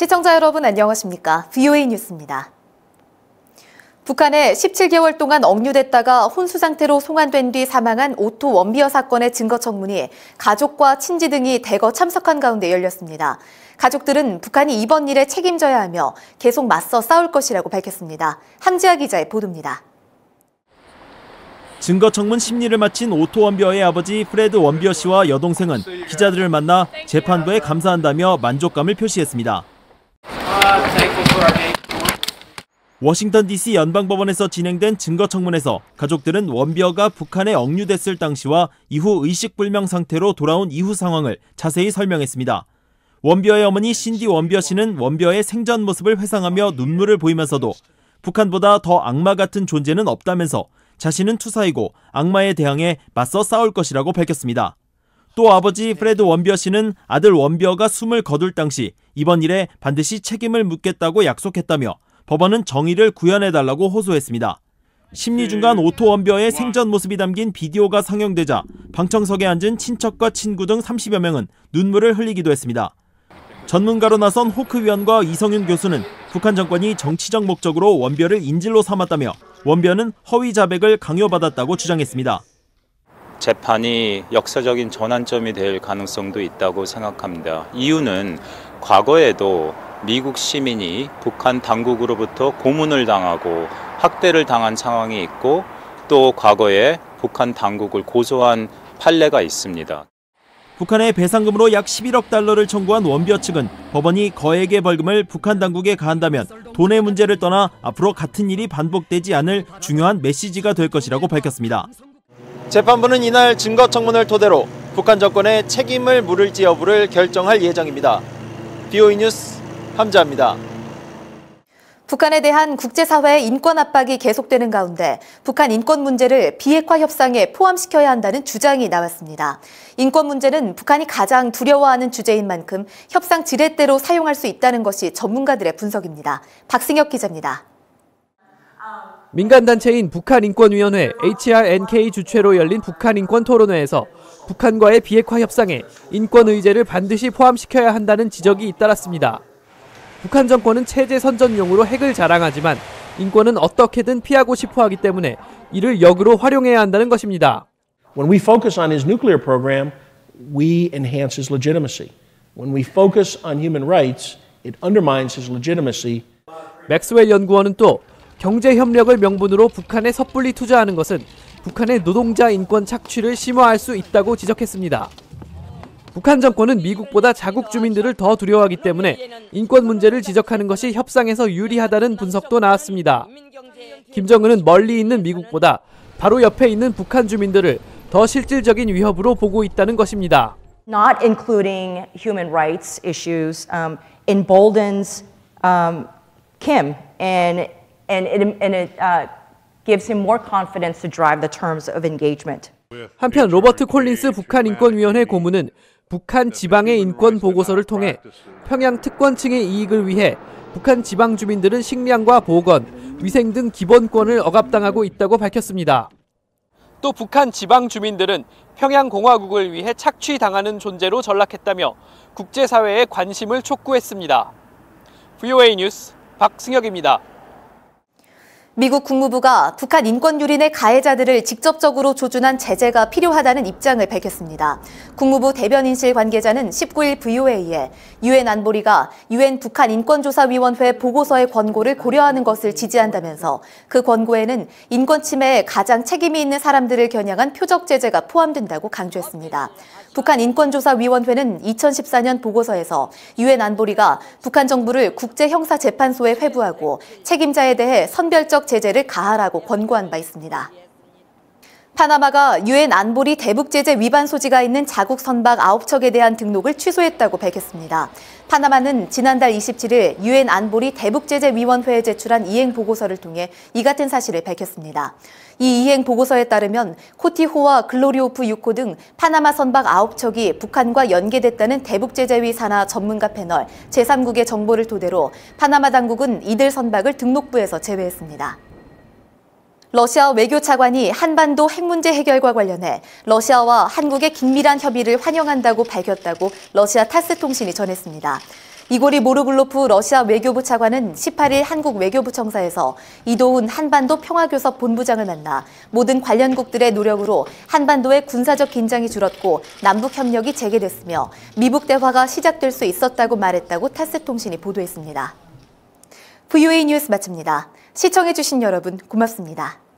시청자 여러분 안녕하십니까? VOA 뉴스입니다. 북한에 17개월 동안 억류됐다가 혼수 상태로 송환된 뒤 사망한 오토 원비어 사건의 증거 청문이 가족과 친지 등이 대거 참석한 가운데 열렸습니다. 가족들은 북한이 이번 일에 책임져야 하며 계속 맞서 싸울 것이라고 밝혔습니다. 함지아 기자의 보도입니다. 증거 청문 심리를 마친 오토 원비어의 아버지 프레드 원비어 씨와 여동생은 기자들을 만나 재판부에 감사한다며 만족감을 표시했습니다. 워싱턴 DC 연방법원에서 진행된 증거청문에서 가족들은 원비어가 북한에 억류됐을 당시와 이후 의식불명 상태로 돌아온 이후 상황을 자세히 설명했습니다. 원비어의 어머니 신디 원비어 씨는 원비어의 생전 모습을 회상하며 눈물을 보이면서도 북한보다 더 악마 같은 존재는 없다면서 자신은 투사이고 악마에 대항해 맞서 싸울 것이라고 밝혔습니다. 또 아버지 프레드 원비어 씨는 아들 원비어가 숨을 거둘 당시 이번 일에 반드시 책임을 묻겠다고 약속했다며 법원은 정의를 구현해달라고 호소했습니다. 심리 중간 오토 원비어의 생전 모습이 담긴 비디오가 상영되자 방청석에 앉은 친척과 친구 등 30여 명은 눈물을 흘리기도 했습니다. 전문가로 나선 호크 위원과 이성윤 교수는 북한 정권이 정치적 목적으로 원비어를 인질로 삼았다며 원비어는 허위 자백을 강요받았다고 주장했습니다. 재판이 역사적인 전환점이 될 가능성도 있다고 생각합니다. 이유는 과거에도 미국 시민이 북한 당국으로부터 고문을 당하고 학대를 당한 상황이 있고 또 과거에 북한 당국을 고소한 판례가 있습니다. 북한의 배상금으로 약 11억 달러를 청구한 원비어 측은 법원이 거액의 벌금을 북한 당국에 가한다면 돈의 문제를 떠나 앞으로 같은 일이 반복되지 않을 중요한 메시지가 될 것이라고 밝혔습니다. 재판부는 이날 증거 청문을 토대로 북한 정권의 책임을 물을지 여부를 결정할 예정입니다. BOE 뉴스 함자입니다. 북한에 대한 국제사회의 인권 압박이 계속되는 가운데 북한 인권 문제를 비핵화 협상에 포함시켜야 한다는 주장이 나왔습니다. 인권 문제는 북한이 가장 두려워하는 주제인 만큼 협상 지렛대로 사용할 수 있다는 것이 전문가들의 분석입니다. 박승혁 기자입니다. 민간단체인 북한인권위원회 HRNK 주최로 열린 북한인권 토론회에서 북한과의 비핵화 협상에 인권 의제를 반드시 포함시켜야 한다는 지적이 잇따랐습니다. 북한 정권은 체제 선전용으로 핵을 자랑하지만 인권은 어떻게든 피하고 싶어 하기 때문에 이를 역으로 활용해야 한다는 것입니다. When we focus on his nuclear program, we enhance his legitimacy. When we focus on human rights, it undermines his legitimacy. 맥스웰 연구원은 또 경제 협력을 명분으로 북한에 섣불리 투자하는 것은 북한의 노동자 인권 착취를 심화할 수 있다고 지적했습니다. 북한 정권은 미국보다 자국 주민들을 더 두려워하기 때문에 인권 문제를 지적하는 것이 협상에서 유리하다는 분석도 나왔습니다. 김정은은 멀리 있는 미국보다 바로 옆에 있는 북한 주민들을 더 실질적인 위협으로 보고 있다는 것입니다. Not including human rights issues um, emboldens um, Kim and and it, and it uh, gives him more confidence to drive the terms of engagement. 한편 로버트 콜린스 북한 인권위원회 고문은 북한 지방의 인권 보고서를 통해 평양 특권층의 이익을 위해 북한 지방 주민들은 식량과 보건, 위생 등 기본권을 억압당하고 있다고 밝혔습니다. 또 북한 지방 주민들은 평양 공화국을 위해 착취당하는 존재로 전락했다며 국제사회의 관심을 촉구했습니다. VOA 뉴스 박승혁입니다. 미국 국무부가 북한 인권 유린의 가해자들을 직접적으로 조준한 제재가 필요하다는 입장을 밝혔습니다. 국무부 대변인실 관계자는 19일 VOA에 유엔 안보리가 유엔 북한 인권조사위원회 보고서의 권고를 고려하는 것을 지지한다면서 그 권고에는 인권 침해에 가장 책임이 있는 사람들을 겨냥한 표적 제재가 포함된다고 강조했습니다. 북한 인권조사위원회는 2014년 보고서에서 유엔 안보리가 북한 정부를 국제형사재판소에 회부하고 책임자에 대해 선별적 제재를 가하라고 권고한 바 있습니다. 파나마가 유엔 안보리 대북 제재 위반 소지가 있는 자국 선박 9척에 대한 등록을 취소했다고 밝혔습니다. 파나마는 지난달 27일 유엔 안보리 대북 제재 위원회에 제출한 이행 보고서를 통해 이 같은 사실을 밝혔습니다. 이 이행 보고서에 따르면 코티호와 글로리오프 6호 등 파나마 선박 9척이 북한과 연계됐다는 대북 제재위 산하 전문가 패널 제3국의 정보를 토대로 파나마 당국은 이들 선박을 등록부에서 제외했습니다. 러시아 외교차관이 한반도 핵 문제 해결과 관련해 러시아와 한국의 긴밀한 협의를 환영한다고 밝혔다고 러시아 타스 통신이 전했습니다. 이고리 모르글로프 러시아 외교부 차관은 18일 한국 외교부 청사에서 이도훈 한반도 평화교섭 본부장을 만나 모든 관련국들의 노력으로 한반도의 군사적 긴장이 줄었고 남북 협력이 재개됐으며 미북 대화가 시작될 수 있었다고 말했다고 타스 통신이 보도했습니다. VOA 뉴스 마칩니다. 시청해주신 여러분 고맙습니다.